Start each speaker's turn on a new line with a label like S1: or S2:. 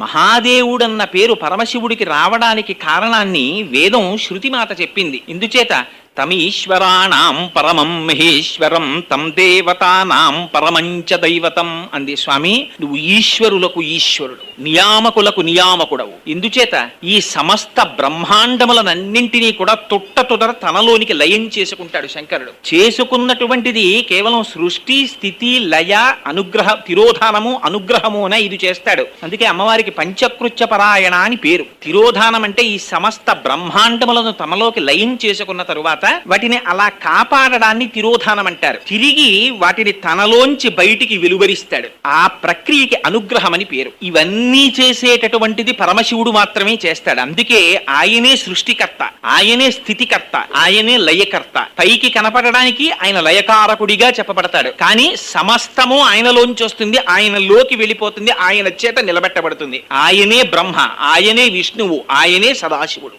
S1: మహాదేవుడన్న పేరు పరమశివుడికి రావడానికి కారణాన్ని వేదం శృతిమాత చెప్పింది. ఇందుచేత తమీశ్వరాణం పరమం మహేశ్వరం తం దేవతానాం పరమంచ దైవతం అంది స్వామి. నువ్వు ఈశ్వరులకు ఈశ్వరుడు నియామకులకు నియామకుడవు. ఇందుచేత ఈ సమస్త బ్రహ్మాండములనన్నింటినీ కూడా తుట్ట తుదర తనలోనికి లయం చేసుకుంటాడు శంకరుడు. చేసుకున్నటువంటిది కేవలం సృష్టి స్థితి లయ అనుగ్రహ తిరోధానము అనుగ్రహము అనే ఇది చేస్తాడు. అందుకే అమ్మవారికి పంచకృత్య పరాయణ అని పేరు. తిరోధానం అంటే ఈ సమస్త బ్రహ్మాండములను తమలోకి లయం చేసుకున్న తరువాత వాటిని అలా కాపాడడాన్ని తిరోధానం అంటారు. తిరిగి వాటిని తనలోంచి బయటికి వెలువరిస్తాడు. ఆ ప్రక్రియకి అనుగ్రహం అని పేరు. ఇవన్నీ చేసేటటువంటిది పరమశివుడు మాత్రమే చేస్తాడు. అందుకే ఆయనే సృష్టికర్త ఆయనే స్థితికర్త ఆయనే లయకర్త. పైకి కనపడడానికి ఆయన లయకారకుడిగా చెప్పబడతాడు. కానీ సమస్తము ఆయనలోంచి వస్తుంది ఆయనలోకి వెళ్ళిపోతుంది ఆయన చేత నిలబెట్టబడుతుంది. ఆయనే బ్రహ్మ ఆయనే విష్ణువు ఆయనే సదాశివుడు.